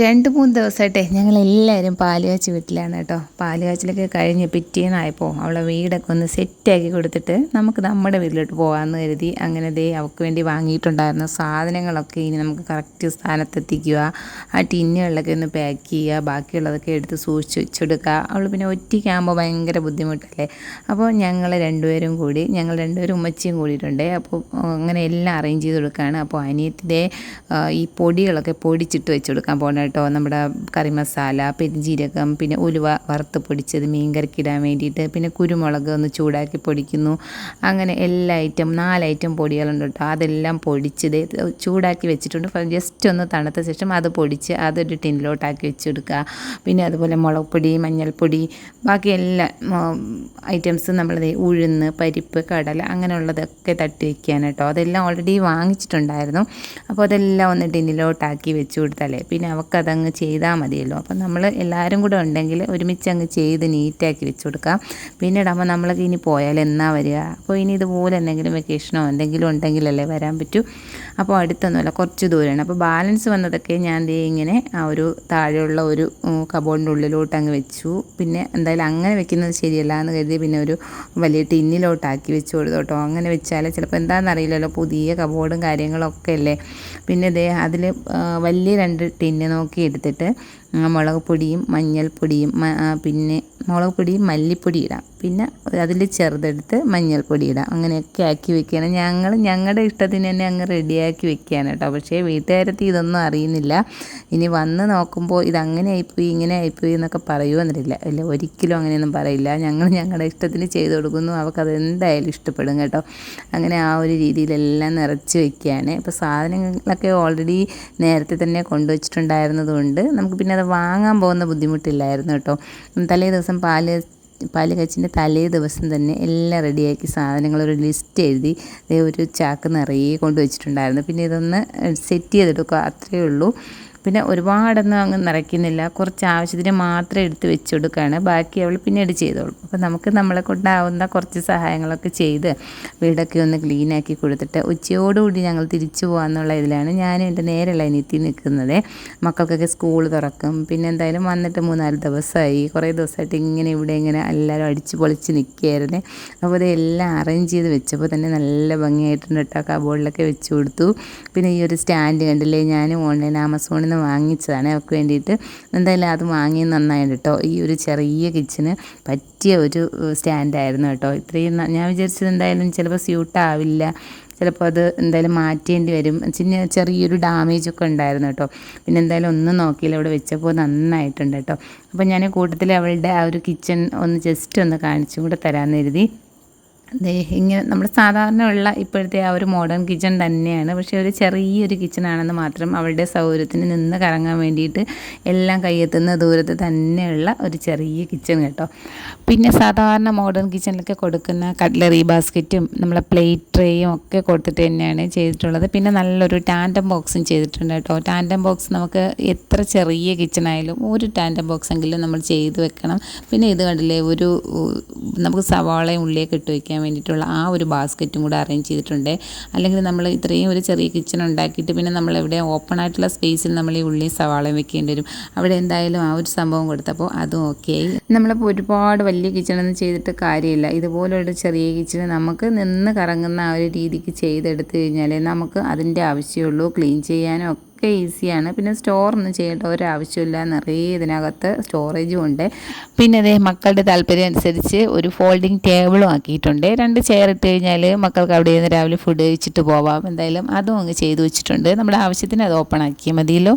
രണ്ട് മൂന്ന് ദിവസമായിട്ടേ ഞങ്ങൾ എല്ലാവരും പാലുകാച്ചി വീട്ടിലാണ് കേട്ടോ. പാലുകാച്ചിലൊക്കെ കഴിഞ്ഞ് പിറ്റേന്നായപ്പോൾ അവളെ വീടൊക്കെ ഒന്ന് സെറ്റാക്കി കൊടുത്തിട്ട് നമുക്ക് നമ്മുടെ വീട്ടിലോട്ട് പോകാമെന്ന് കരുതി. അങ്ങനെ ദേ അവൾക്ക് വേണ്ടി വാങ്ങിയിട്ടുണ്ടായിരുന്ന സാധനങ്ങളൊക്കെ ഇനി നമുക്ക് കറക്റ്റ് സ്ഥാനത്തെത്തിക്കുക ആ ടിന്നുകളിലൊക്കെ ഒന്ന് പാക്ക് ചെയ്യുക ബാക്കിയുള്ളതൊക്കെ എടുത്ത് സൂക്ഷിച്ച് വെച്ചെടുക്കുക. അവൾ പിന്നെ ഒറ്റയ്ക്കാകുമ്പോൾ ഭയങ്കര ബുദ്ധിമുട്ടല്ലേ? അപ്പോൾ ഞങ്ങൾ രണ്ടുപേരും കൂടി ഞങ്ങൾ രണ്ടുപേരും ഉമ്മച്ചിയും കൂടിയിട്ടുണ്ട്. അപ്പോൾ അങ്ങനെ എല്ലാം അറേഞ്ച് ചെയ്ത് കൊടുക്കുകയാണ്. അപ്പോൾ അനിയത്തിന്റെ ഈ പൊടികളൊക്കെ പൊടിച്ചിട്ട് വെച്ച് കൊടുക്കാൻ പോകണം കേട്ടോ. നമ്മുടെ കറി മസാല പെരിഞ്ജീരകം പിന്നെ ഉലുവ വറുത്ത് പൊടിച്ചത് മീൻ കറിക്കിടാൻ വേണ്ടിയിട്ട് പിന്നെ കുരുമുളക് ഒന്ന് ചൂടാക്കി പൊടിക്കുന്നു. അങ്ങനെ എല്ലാ ഐറ്റം നാല് ഐറ്റം പൊടികളുണ്ട് കേട്ടോ. അതെല്ലാം പൊടിച്ചത് ചൂടാക്കി വെച്ചിട്ടുണ്ട്. ജസ്റ്റ് ഒന്ന് തണുത്ത ശേഷം അത് പൊടിച്ച് അതൊരു ടിന്നിലോട്ടാക്കി വെച്ചെടുക്കുക. പിന്നെ അതുപോലെ മുളക് പൊടി മഞ്ഞൾപ്പൊടി ബാക്കി എല്ലാ ഐറ്റംസ് നമ്മൾ ഉഴുന്ന് പരിപ്പ് കടല അങ്ങനെയുള്ളതൊക്കെ തട്ടി വയ്ക്കാൻ കേട്ടോ. അതെല്ലാം ഓൾറെഡി വാങ്ങിച്ചിട്ടുണ്ടായിരുന്നു. അപ്പോൾ അതെല്ലാം ഒന്ന് ടിന്നിലോട്ടാക്കി വെച്ച് കൊടുത്താലേ. പിന്നെ അവൾക്ക് അതങ്ങ് ചെയ്താൽ മതിയല്ലോ. അപ്പം നമ്മൾ എല്ലാവരും കൂടെ ഉണ്ടെങ്കിൽ ഒരുമിച്ച് അങ്ങ് ചെയ്ത് നീറ്റാക്കി വെച്ച് കൊടുക്കാം. പിന്നീട് അപ്പോൾ നമ്മൾ ഇനി പോയാൽ എന്നാ വരിക? അപ്പോൾ ഇനി ഇതുപോലെ എന്തെങ്കിലും വെക്കേഷനോ എന്തെങ്കിലും ഉണ്ടെങ്കിലല്ലേ വരാൻ പറ്റൂ? അപ്പോൾ അടുത്തൊന്നുമല്ല കുറച്ച് ദൂരമാണ് അപ്പോൾ ബാലൻസ് വന്നതൊക്കെ ഞാൻ ദേ ഇങ്ങനെ ആ ഒരു താഴെയുള്ള ഒരു കബോർഡിന്റെ ഉള്ളിലോട്ട് അങ്ങ് വെച്ചു. പിന്നെ എന്തായാലും അങ്ങനെ വെക്കുന്നത് ശരിയല്ല എന്ന് കരുതി പിന്നെ ഒരു വലിയ ടിന്നിലോട്ടാക്കി വെച്ച് കൊടുത്തോട്ടോ അങ്ങനെ വെച്ചാൽ ചിലപ്പോൾ എന്താണെന്ന് അറിയില്ലല്ലോ പുതിയ കബോർഡും കാര്യങ്ങളൊക്കെ അല്ലേ? പിന്നെ ദേ അതിൽ വലിയ രണ്ട് ടിന്ന് നോക്കി എടുത്തിട്ട് മുളക് പൊടിയും മഞ്ഞൾപ്പൊടിയും പിന്നെ മുളക് പൊടിയും മല്ലിപ്പൊടി ഇടാം. പിന്നെ അതിൽ ചെറുതെടുത്ത് മഞ്ഞൾപ്പൊടി ഇടാം. അങ്ങനെയൊക്കെ ആക്കി വെക്കുകയാണ്. ഞങ്ങൾ ഞങ്ങളുടെ ഇഷ്ടത്തിന് തന്നെ അങ്ങ് റെഡിയാക്കി വെക്കുകയാണ് കേട്ടോ. പക്ഷേ വീട്ടുകാരത്തി ഇതൊന്നും അറിയുന്നില്ല. ഇനി വന്ന് നോക്കുമ്പോൾ ഇത് അങ്ങനെ ആയിപ്പോയി ഇങ്ങനെ ആയിപ്പോയി എന്നൊക്കെ പറയുമെന്നില്ല അല്ല ഒരിക്കലും അങ്ങനെയൊന്നും പറയില്ല. ഞങ്ങൾ ഞങ്ങളുടെ ഇഷ്ടത്തിന് ചെയ്ത് കൊടുക്കുന്നു. അവർക്കത് എന്തായാലും ഇഷ്ടപ്പെടും കേട്ടോ. അങ്ങനെ ആ ഒരു രീതിയിലെല്ലാം നിറച്ച് വെക്കുകയാണ്. ഇപ്പോൾ സാധനങ്ങളൊക്കെ ഓൾറെഡി നേരത്തെ തന്നെ കൊണ്ടുവച്ചിട്ടുണ്ടായിരുന്നതുകൊണ്ട് നമുക്ക് പിന്നെ അത് വാങ്ങാൻ പോകുന്ന ബുദ്ധിമുട്ടില്ലായിരുന്നു കേട്ടോ. തലേ ദിവസം പാൽ പാൽ കച്ചിന്റെ തലേ ദിവസം തന്നെ എല്ലാം റെഡിയാക്കി സാധനങ്ങൾ ഒരു ലിസ്റ്റ് എഴുതി ഒരു ചാക്ക് നിറയെ കൊണ്ടുവച്ചിട്ടുണ്ടായിരുന്നു പിന്നെ ഇതൊന്ന് സെറ്റ് ചെയ്തെടുക്കുക അത്രയേ ഉള്ളൂ. പിന്നെ ഒരുപാടൊന്നും അങ്ങ് നിറയ്ക്കുന്നില്ല. കുറച്ച് ആവശ്യത്തിന് മാത്രം എടുത്ത് വെച്ച് കൊടുക്കുകയാണ്. ബാക്കി അവൾ പിന്നീട് ചെയ്തോളും. അപ്പോൾ നമുക്ക് നമ്മളെ കൊണ്ടാവുന്ന കുറച്ച് സഹായങ്ങളൊക്കെ ചെയ്ത് വീടൊക്കെ ഒന്ന് ക്ലീനാക്കി കൊടുത്തിട്ട് ഉച്ചയോടുകൂടി ഞങ്ങൾ തിരിച്ചു പോകാമെന്നുള്ള ഇതിലാണ് ഞാനും എന്റെ നേരെയുള്ള അനിയത്തി നിൽക്കുന്നത്. മക്കൾക്കൊക്കെ സ്കൂൾ തുറക്കും. പിന്നെ എന്തായാലും വന്നിട്ട് മൂന്നാൽ ദിവസമായി. കുറേ ദിവസമായിട്ട് ഇങ്ങനെ ഇവിടെ ഇങ്ങനെ എല്ലാവരും അടിച്ച് പൊളിച്ച് നിൽക്കുകയായിരുന്നേ. അപ്പോൾ ഇതെല്ലാം അറേഞ്ച് ചെയ്ത് വെച്ചപ്പോൾ തന്നെ നല്ല ഭംഗിയായിട്ടുണ്ട് കേട്ടോ. കബോർഡിലൊക്കെ വെച്ച് കൊടുത്തു. പിന്നെ ഈ ഒരു സ്റ്റാൻഡ് കണ്ടില്ലേ? ഞാൻ ഓൺലൈൻ ആമസോണിൽ നിന്ന് വാങ്ങിച്ചതാണ്. അവർക്ക് വേണ്ടിയിട്ട് എന്തായാലും അത് വാങ്ങി നന്നായിട്ട് കേട്ടോ. ഈ ഒരു ചെറിയ കിച്ചന് പറ്റിയ ഒരു സ്റ്റാൻഡായിരുന്നു കേട്ടോ. ഇത്രയും ഞാൻ വിചാരിച്ചത് എന്തായാലും ചിലപ്പോൾ സ്യൂട്ടാവില്ല ചിലപ്പോൾ അത് എന്തായാലും മാറ്റേണ്ടി വരും. ചിന്ന ചെറിയൊരു ഡാമേജ് ഒക്കെ ഉണ്ടായിരുന്നു കേട്ടോ. പിന്നെ എന്തായാലും ഒന്നും നോക്കിയില്ല. ഇവിടെ വെച്ചപ്പോൾ നന്നായിട്ടുണ്ട് കേട്ടോ. അപ്പോൾ ഞാൻ കൂട്ടത്തിൽ അവളുടെ ആ ഒരു കിച്ചൺ ഒന്ന് ജസ്റ്റ് ഒന്ന് കാണിച്ചും കൂടെ തരാമെന്ന് കരുതി. ഇങ്ങനെ നമ്മൾ സാധാരണ ഉള്ള ഇപ്പോഴത്തെ ആ ഒരു മോഡേൺ കിച്ചൺ തന്നെയാണ്. പക്ഷേ ഒരു ചെറിയൊരു കിച്ചണാണെന്ന് മാത്രം അവളുടെ സൗകര്യത്തിന് നിന്ന് കറങ്ങാൻ വേണ്ടിയിട്ട് എല്ലാം കയ്യെത്തുന്ന ദൂരത്ത് തന്നെയുള്ള ഒരു ചെറിയ കിച്ചൺ കേട്ടോ. പിന്നെ സാധാരണ മോഡേൺ കിച്ചണിലൊക്കെ കൊടുക്കുന്ന കട്ട്ലറി ബാസ്ക്കറ്റും നമ്മളെ പ്ലേറ്റ് ട്രേയും ഒക്കെ കൊടുത്തിട്ട് തന്നെയാണ് ചെയ്തിട്ടുള്ളത്. പിന്നെ നല്ലൊരു ടാൻഡം ബോക്സും ചെയ്തിട്ടുണ്ട് കേട്ടോ. ടാൻഡം ബോക്സ് നമുക്ക് എത്ര ചെറിയ കിച്ചണായാലും ഒരു ടാൻഡം ബോക്സ് എങ്കിലും നമ്മൾ ചെയ്ത് വെക്കണം. പിന്നെ ഇത് കണ്ടില്ലേ ഒരു നമുക്ക് സവാളയും ഉള്ളിയൊക്കെ ഇട്ട് വയ്ക്കാൻ വേണ്ടിയിട്ടുള്ള ആ ഒരു ബാസ്ക്കറ്റും കൂടെ അറേഞ്ച് ചെയ്തിട്ടുണ്ട്. അല്ലെങ്കിൽ നമ്മൾ ഇത്രയും ഒരു ചെറിയ കിച്ചൺ ഉണ്ടാക്കിയിട്ട് പിന്നെ നമ്മൾ എവിടെ ഓപ്പൺ ആയിട്ടുള്ള സ്പേസിൽ നമ്മൾ ഈ ഉള്ളി സവാളയും വെക്കേണ്ടി വരും. അവിടെ എന്തായാലും ആ ഒരു സംഭവം കൊടുത്തപ്പോൾ അതും ഓക്കെ നമ്മളിപ്പോൾ ഒരുപാട് വലിയ കിച്ചണൊന്നും ചെയ്തിട്ട് കാര്യമില്ല. ഇതുപോലൊരു ചെറിയ കിച്ചൺ നമുക്ക് നിന്ന് കറങ്ങുന്ന ആ ഒരു രീതിക്ക് ചെയ്തെടുത്ത് കഴിഞ്ഞാൽ നമുക്ക് അതിന്റെ ആവശ്യമുള്ളൂ. ക്ലീൻ ചെയ്യാനും ഒക്കെ ഈസിയാണ്. പിന്നെ സ്റ്റോർ സ്റ്റോറൊന്നും ചെയ്യേണ്ട ഒരാവശ്യമില്ല. നിറയെ ഇതിനകത്ത് സ്റ്റോറേജും ഉണ്ട്. പിന്നെ അതേ മക്കളുടെ താല്പര്യം അനുസരിച്ച് ഒരു ഫോൾഡിങ് ടേബിളും ആക്കിയിട്ടുണ്ട്. രണ്ട് ചെയർ ഇട്ട് കഴിഞ്ഞാൽ മക്കൾക്ക് അവിടെ നിന്ന് രാവിലെ ഫുഡ് കഴിച്ചിട്ട് പോവാം. എന്തായാലും അതും അങ്ങ് ചെയ്തു വെച്ചിട്ടുണ്ട്. നമ്മുടെ ആവശ്യത്തിന് അത് ഓപ്പൺ ആക്കിയാൽ മതിയല്ലോ.